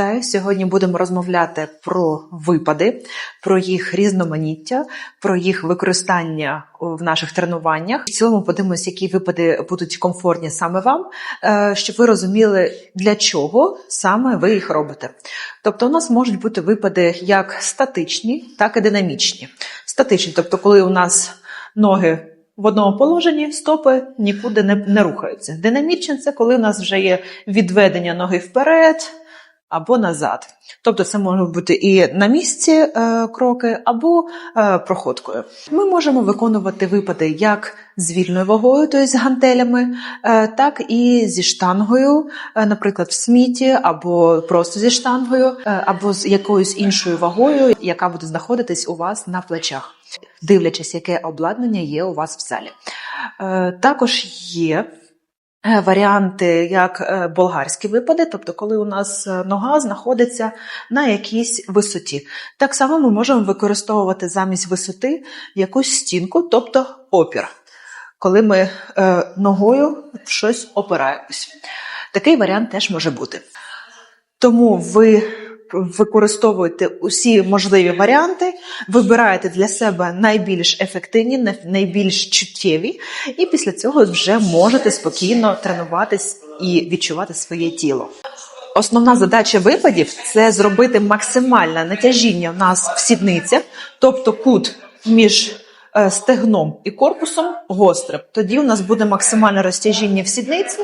Вітаю! Сьогодні будемо розмовляти про випади, про їх різноманіття, про їх використання в наших тренуваннях. В цілому подивимося, які випади будуть комфортні саме вам, е, щоб ви розуміли, для чого саме ви їх робите. Тобто, у нас можуть бути випади як статичні, так і динамічні. Статичні, тобто, коли у нас ноги. В одному положенні стопи нікуди не, не рухаються. Динамічне це коли у нас вже є відведення ноги вперед або назад. Тобто це можуть бути і на місці е, кроки, або е, проходкою. Ми можемо виконувати випади як з вільною вагою, тобто з гантелями, е, так і зі штангою, е, наприклад, в сміті, або просто зі штангою, е, або з якоюсь іншою вагою, яка буде знаходитись у вас на плечах дивлячись, яке обладнання є у вас в залі. Е, Також є варіанти, як е, болгарські випади, тобто, коли у нас е, нога знаходиться на якійсь висоті. Так само ми можемо використовувати замість висоти якусь стінку, тобто опір, коли ми е, ногою в щось опираємось. Такий варіант теж може бути. Тому ви використовуєте усі можливі варіанти, вибираєте для себе найбільш ефективні, найбільш чуттєві, і після цього вже можете спокійно тренуватись і відчувати своє тіло. Основна задача випадів це зробити максимальне натяжіння в нас в сідницях, тобто кут між е, стегном і корпусом гострим. Тоді у нас буде максимальне розтяжіння в сідниці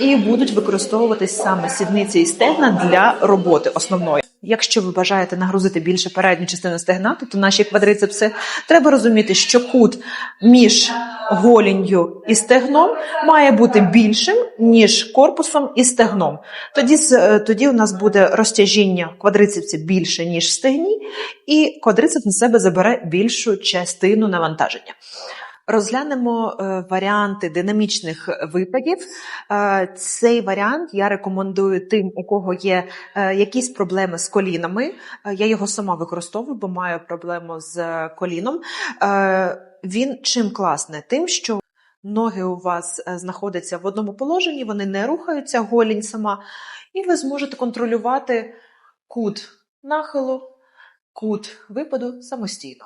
і будуть використовуватись саме сідниці і стегна для роботи основної. Якщо ви бажаєте нагрузити більше передню частину стегна, тобто наші квадрицепси, треба розуміти, що кут між голінню і стегном має бути більшим, ніж корпусом і стегном. Тоді, е, тоді у нас буде розтяжіння квадрицепсів більше, ніж стегні, і квадрицеп на себе забере більшу частину навантаження. Розглянемо е, варіанти динамічних випадів. Е, цей варіант я рекомендую тим, у кого є е, якісь проблеми з колінами. Я його сама використовую, бо маю проблему з коліном. Він чим класний? Тим, що ноги у вас знаходяться в одному положенні, вони не рухаються, голінь сама, і ви зможете контролювати кут нахилу, кут випаду самостійно.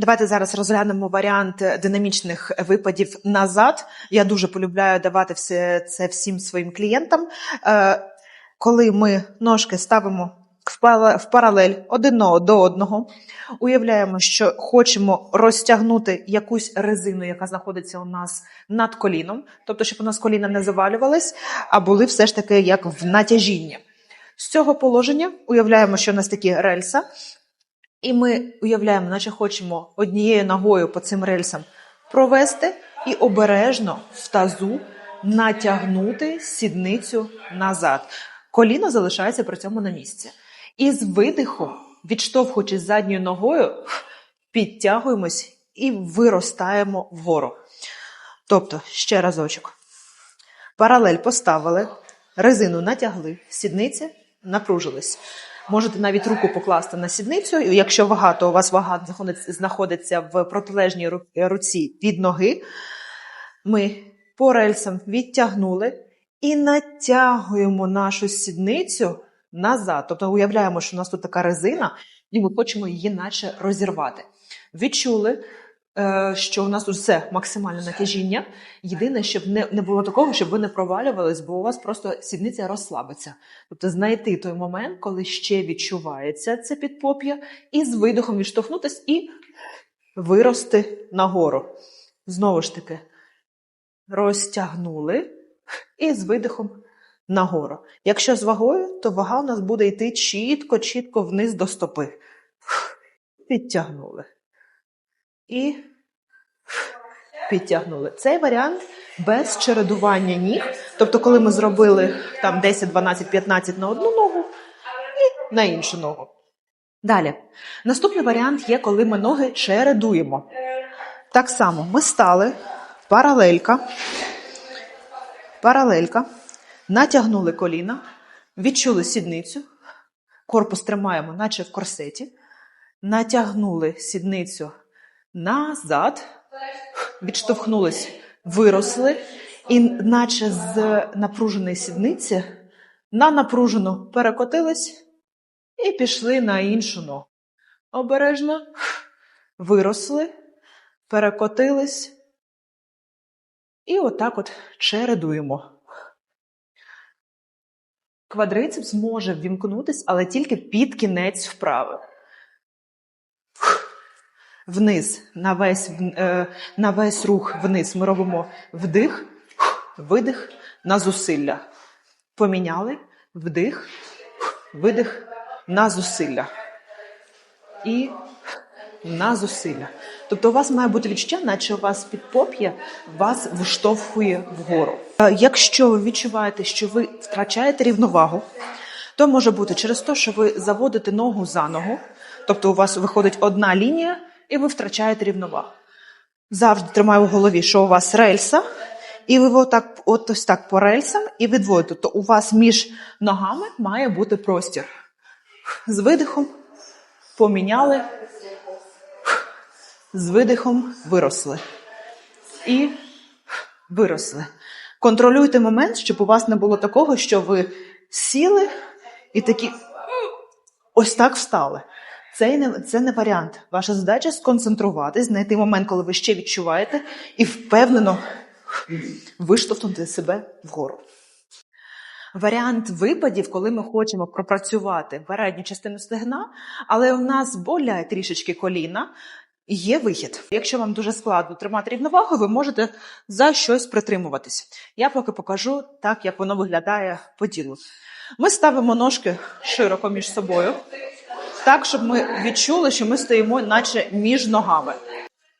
Давайте зараз розглянемо варіант динамічних випадів назад. Я дуже полюбляю давати все це всім своїм клієнтам. Е, Коли ми ножки ставимо в паралель один до одного, уявляємо, що хочемо розтягнути якусь резину, яка знаходиться у нас над коліном, тобто, щоб у нас коліна не завалювались, а були все ж таки як в натяжінні. З цього положення уявляємо, що у нас такі рельса, і ми уявляємо, наче хочемо однією ногою по цим рельсам провести і обережно в тазу натягнути сідницю назад. Коліно залишається при цьому на місці. І з видихом, відштовхуючись задньою ногою, підтягуємось і виростаємо вгору. Тобто, ще разочок. Паралель поставили, резину натягли, сідниця напружилась. Можете навіть руку покласти на сідницю. і Якщо вага, то у вас вага знаходиться- в протилежній руці від ноги. Ми по рельсам відтягнули і натягуємо нашу сідницю назад. Тобто уявляємо, що у нас тут така резина, і ми хочемо її наче розірвати. Відчули, що у нас тут все максимальне натяжіння. Єдине, щоб не, не було такого, щоб ви не провалювались, бо у вас просто сідниця розслабиться. Тобто знайти той момент, коли ще відчувається це підпоп'я, і з видихом відштовхнутись і вирости нагору. Знову ж таки, розтягнули і з видихом нагору. Якщо з вагою, то вага у нас буде йти чітко-чітко вниз до стопи. Підтягнули. І підтягнули. Цей варіант без чередування ніг. Тобто, коли ми зробили там 10, 12, 15 на одну ногу і на іншу ногу. Далі. Наступний варіант є, коли ми ноги чередуємо. Так само ми стали паралелька, паралелька, натягнули коліна, відчули сідницю, корпус тримаємо, наче в корсеті, натягнули сідницю назад, відштовхнулись, виросли, і наче з напруженої сідниці На напружену перекотились і пішли на іншу ногу. Обережно виросли, перекотились. І отак от чередуємо. Квадрицепс може ввімкнутись, але тільки під кінець вправи. Вниз, на весь, е, на весь рух вниз ми робимо вдих, видих на зусилля. Поміняли вдих, видих на зусилля. І на зусилля. Тобто у вас має бути відчуття, наче у вас підпоп'я вас виштовхує вгору. Е, Якщо ви відчуваєте, що ви втрачаєте рівновагу, то може бути через те, що ви заводите ногу за ногу, тобто у вас виходить одна лінія, і ви втрачаєте рівновагу. Завжди тримаю в голові, що у вас рельса, і ви отак, от ось так по рельсам і відводите. То у вас між ногами має бути простір. З видихом поміняли, з видихом виросли. І виросли. Контролюйте момент, щоб у вас не було такого, що ви сіли і такі ось так встали. Це не, це не варіант. Ваша задача сконцентруватись, знайти момент, коли ви ще відчуваєте, і впевнено виштовхнути себе вгору. Варіант випадів, коли ми хочемо пропрацювати передню частину стегна, але у нас боляє трішечки коліна, є вихід. Якщо вам дуже складно тримати рівновагу, ви можете за щось притримуватись. Я поки покажу так, як воно виглядає по тілу. Ми ставимо ножки широко між собою, так, щоб ми відчули, що ми стоїмо, наче між ногами.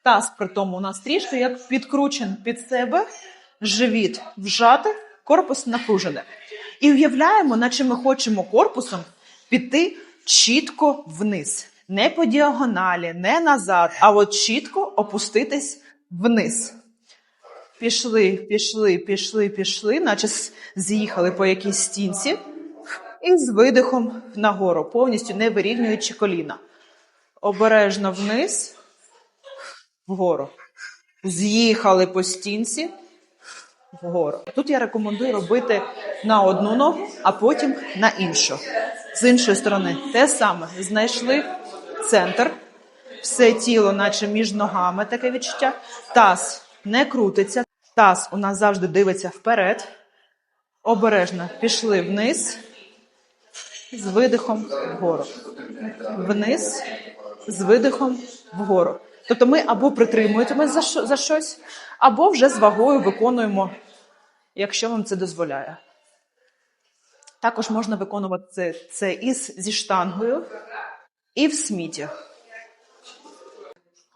Таз при тому у нас трішки як підкручен під себе, живіт вжати, корпус напружений. І уявляємо, наче ми хочемо корпусом піти чітко вниз. Не по діагоналі, не назад, а от чітко опуститись вниз. Пішли, пішли, пішли, пішли, наче з'їхали по якійсь стінці. І з видихом нагору, повністю не вирівнюючи коліна. Обережно вниз, вгору. З'їхали по стінці вгору. Тут я рекомендую робити на одну ногу, а потім на іншу. З іншої сторони, те саме. Знайшли центр, все тіло, наче між ногами, таке відчуття. Таз не крутиться. Таз у нас завжди дивиться вперед. Обережно пішли вниз, з видихом вгору. Вниз, з видихом вгору. Тобто ми або притримуємося за, за щось, або вже з вагою виконуємо, якщо вам це дозволяє. Також можна виконувати це, це і зі штангою, і в сміті.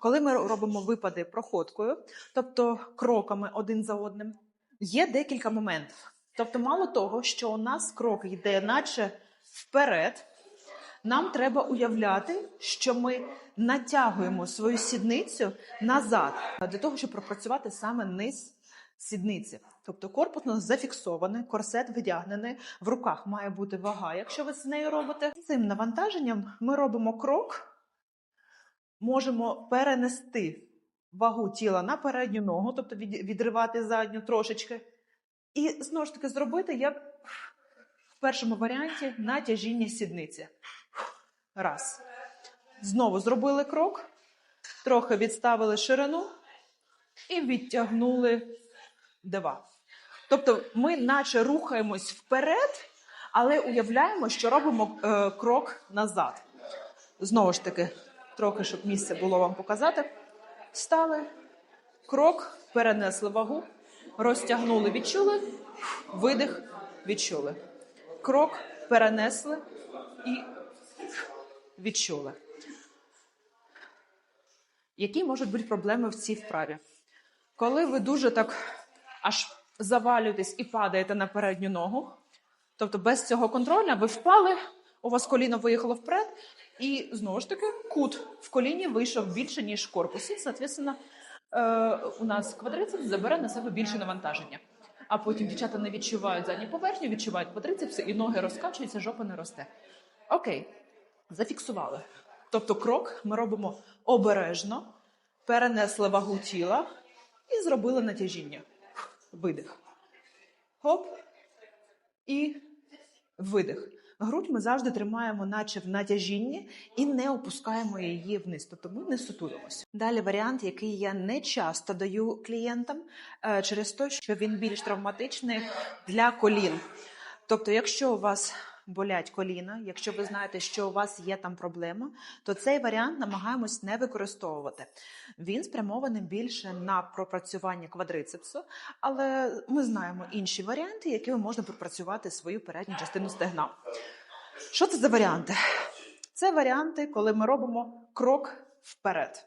Коли ми робимо випади проходкою, тобто кроками один за одним, є декілька моментів. Тобто, мало того, що у нас крок йде, наче вперед, нам треба уявляти, що ми натягуємо свою сідницю назад для того, щоб пропрацювати саме низ сідниці. Тобто корпус у нас зафіксований, корсет вдягнений, в руках має бути вага, якщо ви з нею робите. Цим навантаженням ми робимо крок можемо перенести вагу тіла на передню ногу, тобто відривати задню трошечки. І знову ж таки зробити як першому варіанті натяжіння сідниці. Раз. Знову зробили крок, трохи відставили ширину і відтягнули два. Тобто ми наче рухаємось вперед, але уявляємо, що робимо е, крок назад. Знову ж таки, трохи, щоб місце було вам показати. Стали, крок, перенесли вагу, розтягнули, відчули, видих, відчули. Крок, перенесли і відчули. Які можуть бути проблеми в цій вправі? Коли ви дуже так аж завалюєтесь і падаєте на передню ногу, тобто без цього контролю ви впали, у вас коліно виїхало вперед, і знову ж таки кут в коліні вийшов більше, ніж в корпусі. Соответственно, е, у нас квадрицепс забере на себе більше навантаження. А потім дівчата не відчувають задню поверхню, відчувають квадрицепси, і ноги розкачуються, жопа не росте. Окей, зафіксували. Тобто крок ми робимо обережно, перенесли вагу тіла і зробили натяжіння. Видих. Хоп. І видих. Грудь ми завжди тримаємо, наче в натяжінні, і не опускаємо її вниз. Тобто ми не сутулимося. Далі варіант, який я не часто даю клієнтам, е, через те, що він більш травматичний для колін. Тобто, якщо у вас болять коліна, якщо ви знаєте, що у вас є там проблема, то цей варіант намагаємось не використовувати. Він спрямований більше на пропрацювання квадрицепсу, але ми знаємо інші варіанти, якими можна пропрацювати свою передню частину стегна. Що це за варіанти? Це варіанти, коли ми робимо крок вперед.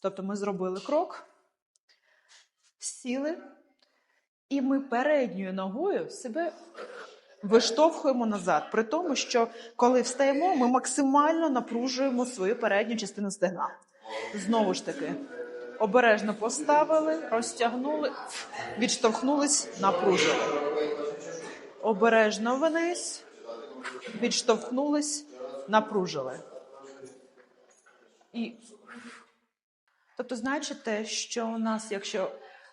Тобто ми зробили крок, сіли, і ми передньою ногою себе виштовхуємо назад. При тому, що коли встаємо, ми максимально напружуємо свою передню частину стегна. Знову ж таки, обережно поставили, розтягнули, відштовхнулись, напружили. Обережно вниз, відштовхнулись, напружили. І тобто, значите, що у нас, якщо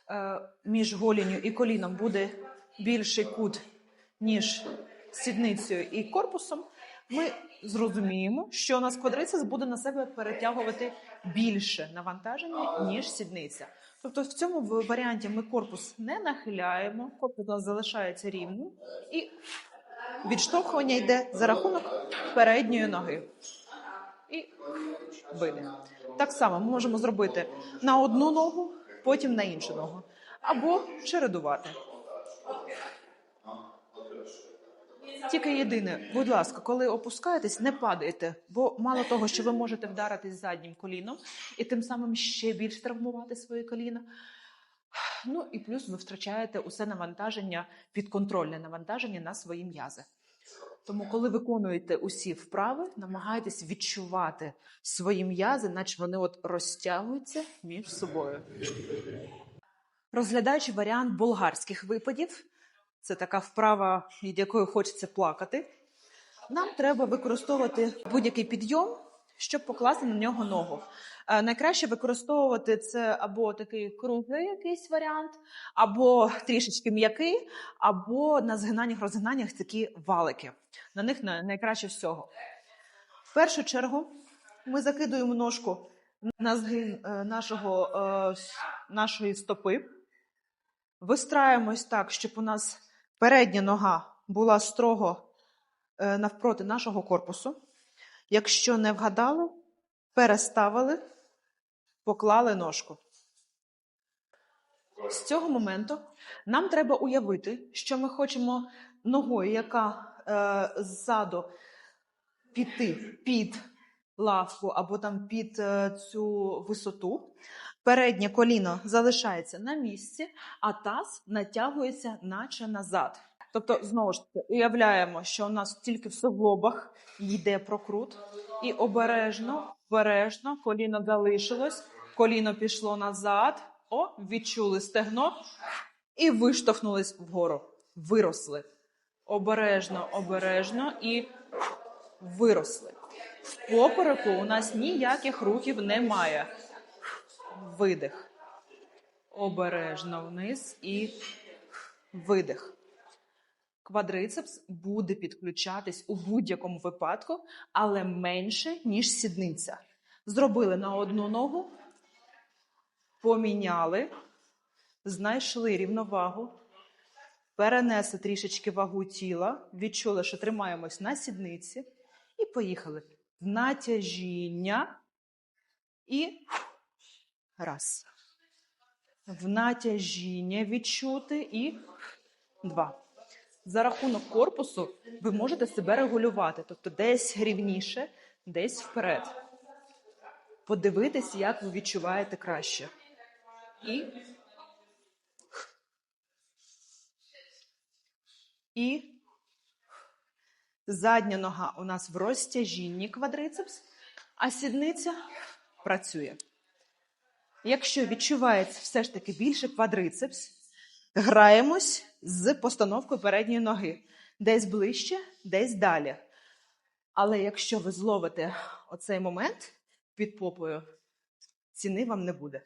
е, між голінню і коліном буде більший кут, ніж сідницею і корпусом, ми зрозуміємо, що у нас квадрицепс буде на себе перетягувати більше навантаження, ніж сідниця. Тобто в цьому варіанті ми корпус не нахиляємо, корпус у нас залишається рівним, і відштовхування йде за рахунок передньої ноги. І видих. Так само ми можемо зробити на одну ногу, потім на іншу ногу. Або чередувати. Тільки єдине, будь ласка, коли опускаєтесь, не падайте, бо мало того, що ви можете вдаритись заднім коліном і тим самим ще більш травмувати своє коліно. Ну і плюс ви втрачаєте усе навантаження, підконтрольне навантаження на свої м'язи. Тому, коли виконуєте усі вправи, намагайтесь відчувати свої м'язи, наче вони от розтягуються між собою. Розглядаючи варіант болгарських випадів, це така вправа, від якої хочеться плакати. Нам треба використовувати будь-який підйом, щоб покласти на нього ногу. Е, Найкраще використовувати це або такий круглий якийсь варіант, або трішечки м'який, або на згинаннях розгинаннях такі валики. На них найкраще всього. В першу чергу ми закидуємо ножку на згин е, нашого, е, нашої стопи. Вистраємось так, щоб у нас передня нога була строго е, навпроти нашого корпусу. Якщо не вгадали, переставили, поклали ножку. З цього моменту нам треба уявити, що ми хочемо ногою, яка е, ззаду піти під лавку або там під е, цю висоту. Переднє коліно залишається на місці, а таз натягується, наче назад. Тобто, знову ж таки, уявляємо, що у нас тільки в суглобах йде прокрут, і обережно, обережно коліно залишилось, коліно пішло назад. О, відчули стегно і виштовхнулись вгору. Виросли. Обережно, обережно і виросли. В попереку у нас ніяких рухів немає. Видих. Обережно вниз і видих. Квадрицепс буде підключатись у будь-якому випадку, але менше, ніж сідниця. Зробили на одну ногу, поміняли, знайшли рівновагу, перенесли трішечки вагу тіла, відчули, що тримаємось на сідниці, і поїхали. в Натяжіння і раз. В натяжіння відчути і два. За рахунок корпусу ви можете себе регулювати, тобто десь рівніше, десь вперед. Подивитись, як ви відчуваєте краще. І. І. Задня нога у нас в розтяжінні квадрицепс, а сідниця працює. Якщо відчувається все ж таки більше квадрицепс, граємось з постановкою передньої ноги. Десь ближче, десь далі. Але якщо ви зловите оцей момент під попою, ціни вам не буде.